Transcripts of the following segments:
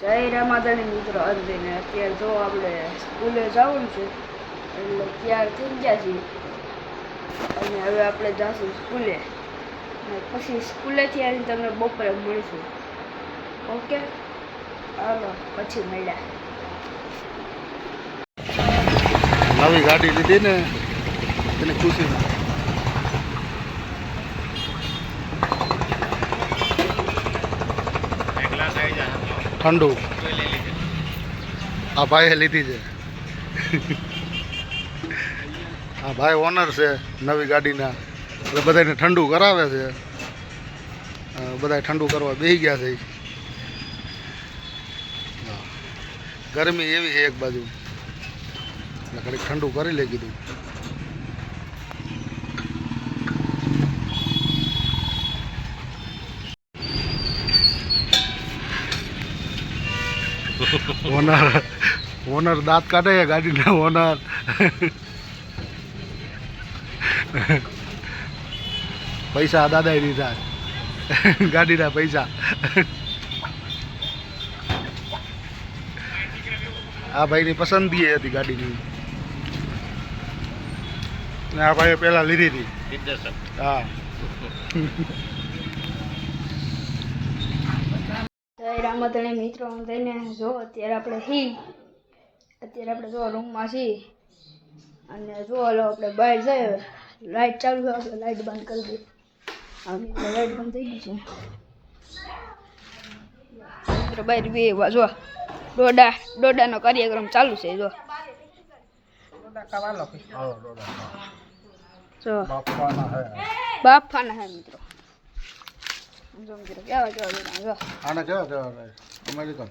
જય રામાધણી મિત્રો અંજને અત્યારે જો આપણે સ્કૂલે જવાનું છે, એટલે તૈયાર થઈ ગયા છીએ. અને હવે આપણે જઈશું સ્કૂલે. અને પછી સ્કૂલેથી આવીને તમને બપોરે મળીશું. ઓકે? હાલો, પછી મળ્યા. નવી ગાડી લીધી ને તેની ખુશી ઠંડુ આ ભાઈએ લીધી છે. આ ભાઈ ઓનર છે નવી ગાડીના. એટલે બધાને ઠંડુ કરાવે છે. બધા ઠંડુ કરવા બેસી ગયા છે. ગરમી એવી છે એક બાજુ. એટલે ઠંડુ કરી લે કીધું. ઓનર ઓનર દાંત કાઢે છે ગાડીના ઓનર. પૈસા દાદાએ દીધા. ગાડીના પૈસા. આ ભાઈની પસંદગી હતી ગાડીની. ને આ ભાઈએ પહેલાં લીધી હતી. હા. જય તને મિત્રો થઈને જો અત્યારે આપણે હી અત્યારે આપણે જો રૂમમાં છીએ અને જો હલો આપણે બહાર જઈએ લાઇટ ચાલુ છે આપણે લાઇટ બંધ કરી દઈએ. હવે લાઇટ બંધ થઈ ગઈ છે. મિત્રો બહાર બે એવા જો ડોડા ડોડાનો કાર્યક્રમ ચાલુ છે જો. જો. બાફાના હે મિત્રો. જો મિત્રો કેવા કેવા જો આને કેવા કેવા અમેરિકન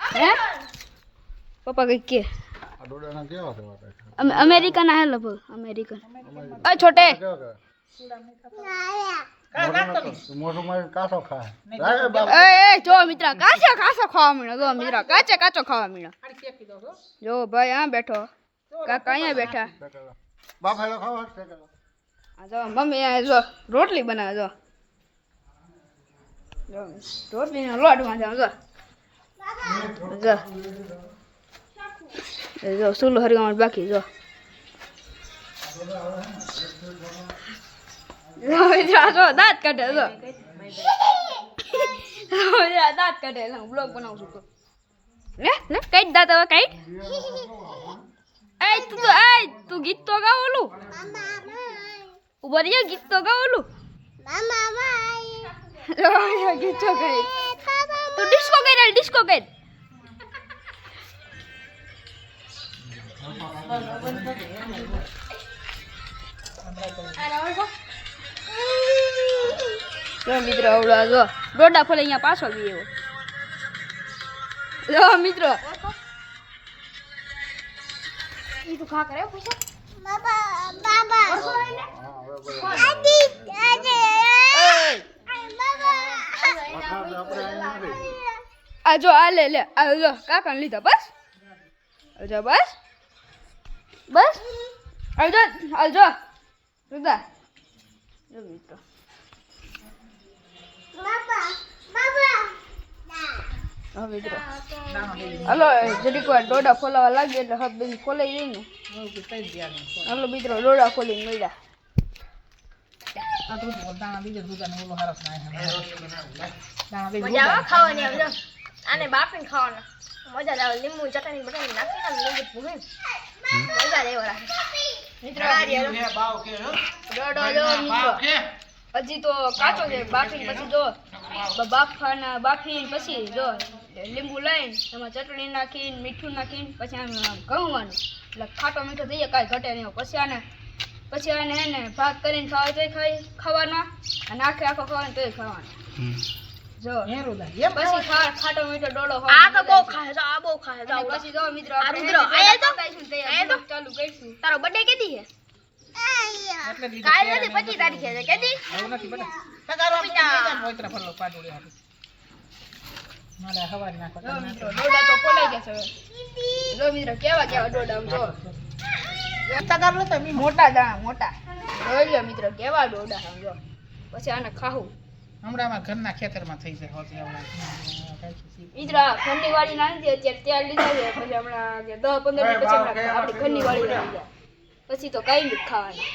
હે પપ્પા કઈ કે આ ડોડાના કેવા કેવા અમેરિકન હે લગભગ અમેરિકન અ છોટે કાચો કાચો ખાવા મળ્યો જો મિત્ર કાચે કાચો ખાવા મળ્યો જો ભાઈ આ બેઠો કાકા અહીંયા બેઠા બાપ ખાવા જો મમ્મી જો રોટલી બનાવે જો રોટલીનો લોટ વાંચે જો. જો. જો સુલો હરગામણ બાકી જો. જો દાંત કાઢે જો. દાંત કાઢે એટલે હું બ્લોગ બનાવું છું. તો લે લે કાઢ દાંત હવે કાઢ. એ તું એ તું ગીત તો ગાવ ઓલું. ઊભા રહી જા, ગીત તો ગાવ ઓલું. જો, ગીત તો ગાય તું ડિસ્કો કરી ડિસ્કો કરી જો મિત્રો આવડા જો. ડોડા ફોલે અહીંયા પાછો બી એવો. જો મિત્રો. ઈ તું ખા કરે પૂછો આ જો આ લે લે. આ જો કાકાને લીધા. બસ? આ જો બસ? બસ? અલજો જો આ જો. જો મિત્રો હા મિત્રો હલો જરીક વાર ડોડા ખોલાવા લાગે એટલે હબ બેન ખોલાઈ ને. હલો મિત્રો ડોડા ખોલીને મળ્યા ખાવાની જો. આને બાફીને ખાવાના મજા આવે લીંબુ ચટણી બટણી નાખીને લીંબુ ભૂમી મજા જ એવો રાખે હજી તો કાચો છે બાફી પછી જો બાફાના બાફી પછી જો લીંબુ લઈને એમાં ચટણી નાખીને મીઠું નાખીને પછી આમ આમ ઘઉંવાનું એટલે ખાટો મીઠો થઈ જાય કાંઈ ઘટે નહીં પછી આને પછી આને એને ભાગ કરીને ખાવા તોય ખાઈ ખાવાના અને આખે આખો ખાવાનો તોય ખાવાનો જો. પછી ખા ખાટો મીઠો ડોડો આ તો બહુ ખાય આ બહુ ખાય પછી જો મિત્રો આ રુદ્ર, આયા તો? આયા તો? ચાલુ કરીશું. તારો બર્થડે કેદી છે? કાલ નથી પચીસ તારીખે છે કેદી? જો મિત્રો ડોડા તો ખોલાઈ ગયા છે જો મિત્રો કેવા કેવા ડોડા આમ જો. મોટા દાણા મોટા. જોઈ મિત્રો કેવા ડોડા સમજો જો. પછી આને ખાવું હમણાં ઘરના ખેતરમાં થઈ જાય હોતી હમણાં. મિત્રો ઘરની વાળી નાની અત્યારે ત્યાં લીધા છે પછી હમણાં દસ પંદર મિનિટ પછી આપણી ઘરની વાળી રહી જાય પછી તો કઈ નથી ખાવાનું.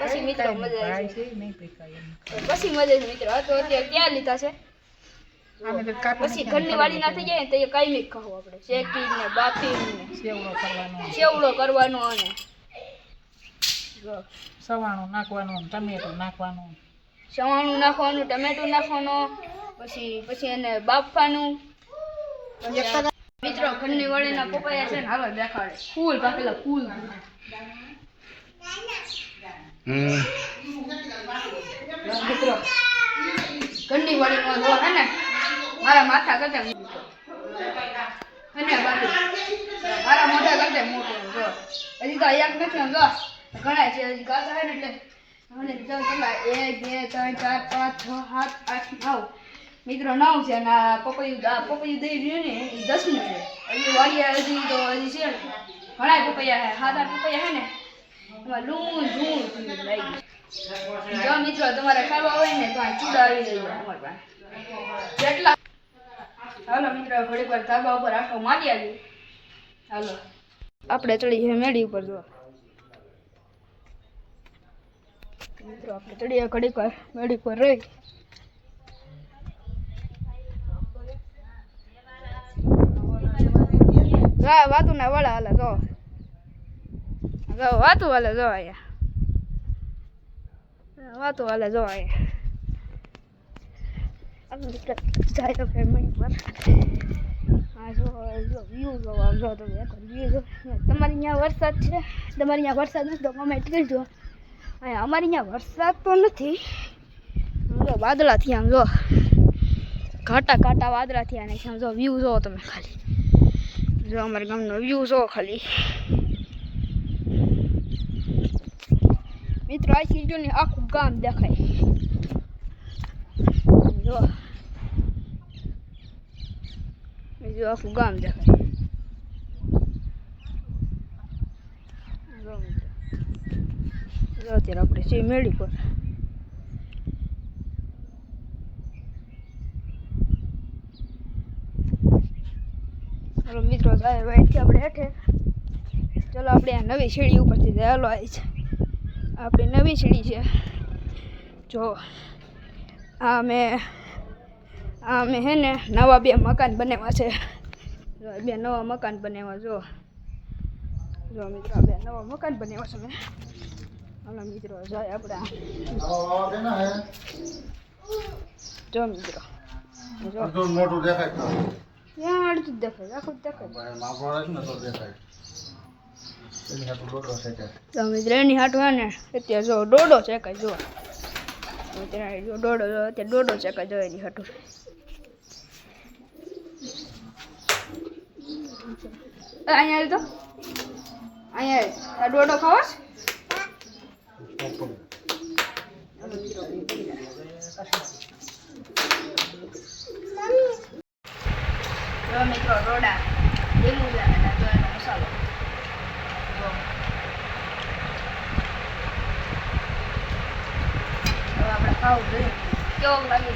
પછી મિત્રો મજા આવી પછી મજા છે મિત્રો. તો અત્યારે ત્યાં લીધા છે. આને તો કાપી પછી ઘરની વાળી ના થઈ જાય ને તો એ કઈ નથી ખાવું આપણે. શેકી ને બાફી ને સેવડો કરવાનો. ચેવડો કરવાનો અને સવાણું નાખવાનું ટમેટું નાખવાનું. ચવાણું નાખવાનું ટમેટું નાખવાનું પછી પછી એને બાફવાનું. મિત્રો ઘરની વાળીના પપૈયા છે ને હાલો દેખાડે. ફૂલ પાકેલા ફૂલ. મિત્રો ઘરની વાળીનો જો હે ને મારા માથા કરતા મોટો. અને મારા મોઢા કરતા મોટો જો. હજી તો એક નથી જો. ઘણા છે હજી કાચા હે ને એટલે એક, બે, ત્રણ, ચાર, પાંચ, છ, સાત, આઠ, નવ. મિત્રો, નવ છે અને પપૈયું પપૈયું દઈ રહ્યું ને, એ દસમું છે. હજી વાળીયા હજી તો હજી છે ઘણા પપૈયા છે, સાત, આઠ પપૈયા છે ને. એમાં લૂણ ઝૂણ થયું લાગી જો મિત્રો, તમારે ખાવા હોય ને, તો આ ચૂડા આવી જાય અમારી પાસે હાલો મિત્રો ઘડીક વાર ધાબા ઉપર આખો મારી આવી હાલો. આપણે ચડી છે મેળી ઉપર, જો. મિત્રો, આપણે ચડીએ ઘડીક વાર ઘડીક વાર રહી વાતું ના વળા હાલે જો. જો, વાતું હાલે જો અહીંયા. વાતું હાલે જો અહીંયા. જો જો જો જો જો. તમારી વરસાદ છે? તમારી અહીંયા વરસાદ નથી તો કમેન્ટ અહીંયા અમારી અહીંયા વરસાદ તો નથી. જો વાદળા થયા આમ જો. ઘાટા ઘાટા વાદળા થયા ને જો વ્યૂ જો તમે ખાલી. જો, અમારા ગામનો વ્યૂ જો ખાલી. મિત્રો, આ સીજો ને આખું ગામ દેખાય. જો. બીજું આખું ગામ દેખાય જો મિત્રો. જો અત્યારે આપણે છીએ મેળી પર ચાલો મિત્રો જાય ભાઈ આપણે હેઠે. ચલો આપણે આ નવી સીડી ઉપરથી ચાલો આવી છે. આપણી નવી સીડી છે. જો, આ મેં આ મેં હે ને નવા બે મકાન બનાવ્યા છે. બે નવા મકાન બનાવ્યા, જો. જો મિત્રો બે નવા મકાન બનાવ્યા છે મેં હાલો મિત્રો જાય આપણા જો મિત્રો જો મોટું દેખાય ત્યાં અડધું દેખાય આખું દેખાય માપો ને તો દેખાય મિત્રો એની ને અત્યારે જો દોડો છે કઈ જો અત્યારે જો જો અત્યારે ડોડો છે કઈ જો એની હાટું અહીંયા તો અહીંયા ડોડો ખાવો છે મિત્રો રોડા લીંબુ છે અને મસાલો હવે આપણે ખાવું જોઈએ કેવો લાગે?